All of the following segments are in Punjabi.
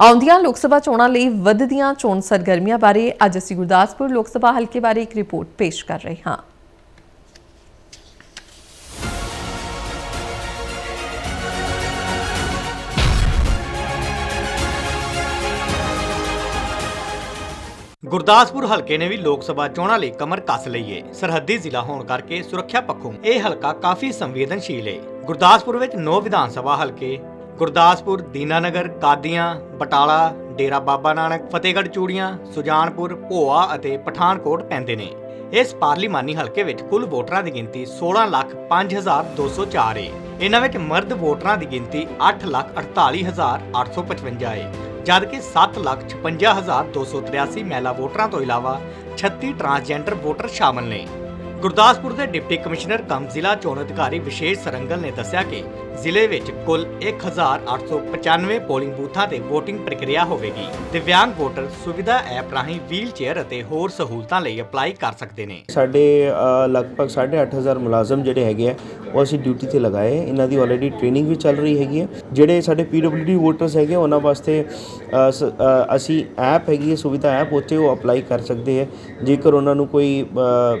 ਆਉਂਦੀਆਂ ਲੋਕ ਸਭਾ ਚੋਣਾਂ ਲਈ ਵੱਧਦੀਆਂ ਚੋਣ ਸਰਗਰਮੀਆਂ ਬਾਰੇ ਅੱਜ ਅਸੀਂ ਗੁਰਦਾਸਪੁਰ ਲੋਕ ਸਭਾ ਹਲਕੇ ਬਾਰੇ ਇੱਕ ਰਿਪੋਰਟ ਪੇਸ਼ ਕਰ ਰਹੇ ਹਾਂ। ਗੁਰਦਾਸਪੁਰ ਹਲਕੇ ਨੇ ਵੀ ਲੋਕ ਸਭਾ ਚੋਣਾਂ ਲਈ ਕਮਰ ਕੱਸ ਲਈ ਏ। ਸਰਹੱਦੀ ਜ਼ਿਲ੍ਹਾ ਹੋਣ ਕਰਕੇ ਸੁਰੱਖਿਆ ਪੱਖੋਂ ਇਹ ਹਲਕਾ ਕਾਫੀ ਸੰਵੇਦਨਸ਼ੀਲ ਏ। ਗੁਰਦਾਸਪੁਰ ਵਿੱਚ 9 ਵਿਧਾਨ ਸਭਾ ਹਲਕੇ ਗੁਰਦਾਸਪੁਰ, ਦੀਨਾਨਗਰ, ਕਾਦੀਆਂ, ਬਟਾਲਾ, ਡੇਰਾ ਬਾਬਾ ਨਾਨਕ, ਫਤਿਹਗੜ੍ਹ ਚੂੜੀਆਂ, ਸੁਜਾਨਪੁਰ, ਭੋਆ ਅਤੇ ਪਠਾਨਕੋਟ ਪੈਂਦੇ ਨੇ। ਇਸ ਪਾਰਲੀਮਾਨੀ ਹਲਕੇ ਵਿੱਚ ਕੁੱਲ ਵੋਟਰਾਂ ਦੀ ਗਿਣਤੀ 16 ਲੱਖ 5204 ਏ। ਇਹਨਾਂ ਵਿੱਚ ਮਰਦ ਵੋਟਰਾਂ ਦੀ ਗਿਣਤੀ 8 ਲੱਖ 48855 ਏ, ਜਦਕਿ 7 ਲੱਖ 56283 ਮਹਿਲਾ ਵੋਟਰਾਂ ਤੋਂ ਇਲਾਵਾ 36 ਟਰਾਂਸਜੈਂਡਰ ਵੋਟਰ ਸ਼ਾਮਲ ਨੇ। ਗੁਰਦਾਸਪੁਰ ਦੇ ਡਿਪਟੀ ਕਮਿਸ਼ਨਰ ਕਮ ਜ਼ਿਲ੍ਹਾ ਚੋਣ ਅਧਿਕਾਰੀ ਵਿਸ਼ੇਸ਼ ਸਰੰਗਲ ਨੇ ਦੱਸਿਆ ਕਿ ਜ਼ਿਲ੍ਹੇ ਵਿੱਚ ਕੁੱਲ 1895 ਪੋਲਿੰਗ ਬੂਥਾਂ ਤੇ VOTING ਪ੍ਰਕਿਰਿਆ ਹੋਵੇਗੀ। ਦਿਵਿਆਂਗ ਵੋਟਰ ਸੁਵਿਧਾ ਐਪ ਰਾਹੀਂ ਵੀਲ ਅਤੇ ਹੋਰ ਸਹੂਲਤਾਂ ਲਈ ਅਪਲਾਈ ਕਰ ਸਕਦੇ ਨੇ। ਸਾਡੇ ਅ, ਲਗਭਗ 8500 ਮੁਲਾਜ਼ਮ ਜਿਹੜੇ ਹੈਗੇ ਆ ਉਹ ਅਸੀਂ ਡਿਊਟੀ ਤੇ ਲਗਾਏ ਇਹਨਾਂ ਦੀ ਆਲਰੇਡੀ ਟ੍ਰੇਨਿੰਗ ਵੀ ਚੱਲ ਰਹੀ ਹੈਗੀ ਹੈ ਜਿਹੜੇ ਸਾਡੇ ਪੀਡਬਲਯੂਡੀ ਵੋਟਰਸ ਹੈਗੇ ਆ, ਉਹਨਾਂ ਵਾਸਤੇ ਅ, ਸ- ਅ, ਅਸੀਂ ਐਪ ਹੈਗੀ ਹੈ ਸੁਵਿਧਾ ਐਪ ਉੱਥੇ ਉਹ ਅਪਲਾਈ ਕਰ ਸਕਦੇ ਹੈ ਜੇਕਰ ਉਹਨਾਂ ਨੂੰ ਕੋਈ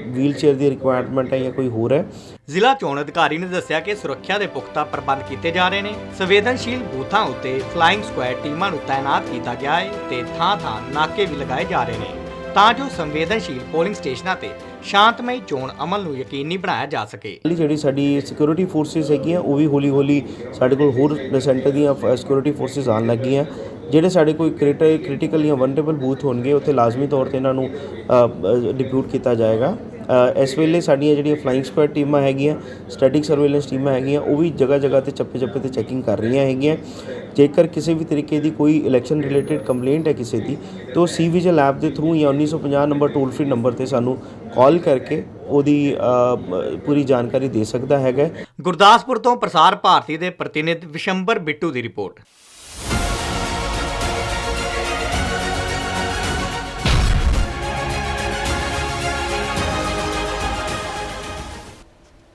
ਵੀਲ ਚੇਅਰ ਦੀ ਰਿਕੁਆਇਰਮੈਂਟ ਹੈ ਜਾਂ ਕੋਈ ਹੋਰ ਹੈ? ਜ਼ਿਲ੍ਹਾ ਚੋਣ ਅਧਿਕਾਰੀ ਨੇ ਦੱਸਿਆ ਕਿ ਸੁਰੱਖਿਆ ਦੇ ਪੁਖਤਾ ਪ੍ਰਬੰਧ ਕੀਤੇ ਜਾ ਰਹੇ ਨੇ। ਸੰਵੇਦਨਸ਼ੀਲ ਬੂਥਾਂ ਉੱਤੇ ਫਲਾਈਂਗ ਸਕੁਐਡ ਟੀਮਾਂ ਨੂੰ ਤਾਇਨਾਤ ਕੀਤਾ ਗਿਆ ਹੈ ਤੇ ਥਾਂ-ਥਾਂ ਨਾਕੇ ਵੀ ਲਗਾਏ ਜਾ ਰਹੇ ਨੇ। ਤਾਂ ਜੋ ਸੰਵੇਦਨਸ਼ੀਲ ਪੋਲਿੰਗ ਸਟੇਸ਼ਨਾਂ ਤੇ ਸ਼ਾਂਤਮਈ ਚੋਣ ਅਮਲ ਨੂੰ ਯਕੀਨੀ ਬਣਾਇਆ ਜਾ ਸਕੇ। ਜਿਹੜੀ ਸਾਡੀ ਸਿਕਿਉਰਿਟੀ ਫੋਰਸਿਸ ਹੈਗੀਆਂ ਉਹ ਵੀ ਹੌਲੀ ਹੌਲੀ ਸਾਡੇ ਕੋਲ ਹੋਰ ਸੈਂਟਰ ਦੀਆਂ ਸਿਕਿਉਰਿਟੀ ਫੋਰਸਿਸ ਆਉਣ ਲੱਗੀਆਂ। ਜਿਹੜੇ ਸਾਡੇ ਕੋਈ ਕ੍ਰਿਟੀਕਲ ਜਾਂ ਵਨਰੇਬਲ ਬੂਥ ਹੋਣਗੇ ਉੱਥੇ ਲਾਜ਼ਮੀ ਤੌਰ ਤੇ ਇਹਨਾਂ ਨੂੰ ਡਿਪਿਊਟ ਕੀਤਾ ਜਾਏਗਾ। ਇਸ ਵੇਲੇ ਸਾਡੀਆਂ ਜਿਹੜੀਆਂ ਫਲਾਈਂਗ ਸਕੁਐਡ ਟੀਮਾਂ ਹੈਗੀਆਂ ਸਟੈਟਿਕ ਸਰਵੇਲੈਂਸ ਟੀਮਾਂ ਹੈਗੀਆਂ, ਉਹ ਵੀ ਜਗ੍ਹਾ ਜਗ੍ਹਾ ਤੇ ਚੱਪੇ ਚੱਪੇ ਤੇ ਚੈਕਿੰਗ ਕਰ ਰਹੀਆਂ ਹੈਗੀਆਂ। ਜੇਕਰ ਕਿਸੇ ਵੀ ਤਰੀਕੇ ਦੀ ਕੋਈ ਇਲੈਕਸ਼ਨ ਰਿਲੇਟਡ ਕੰਪਲੇਂਟ ਹੈ ਕਿਸੇ ਦੀ, ਤਾਂ ਸੀ ਵਿਜਲ ਐਪ ਦੇ ਥਰੂ ਜਾਂ 1950 ਨੰਬਰ ਟੋਲ ਫ੍ਰੀ ਨੰਬਰ ਤੇ ਸਾਨੂੰ ਕਾਲ ਕਰਕੇ ਉਹਦੀ ਪੂਰੀ ਜਾਣਕਾਰੀ ਦੇ ਸਕਦਾ ਹੈਗਾ ਗੁਰਦਾਸਪੁਰ ਤੋਂ ਪ੍ਰਸਾਰ ਭਾਰਤੀ ਦੇ ਪ੍ਰਤੀਨਿਧ ਵਿਸ਼ੰਬਰ ਬਿੱਟੂ ਦੀ ਰਿਪੋਰਟ।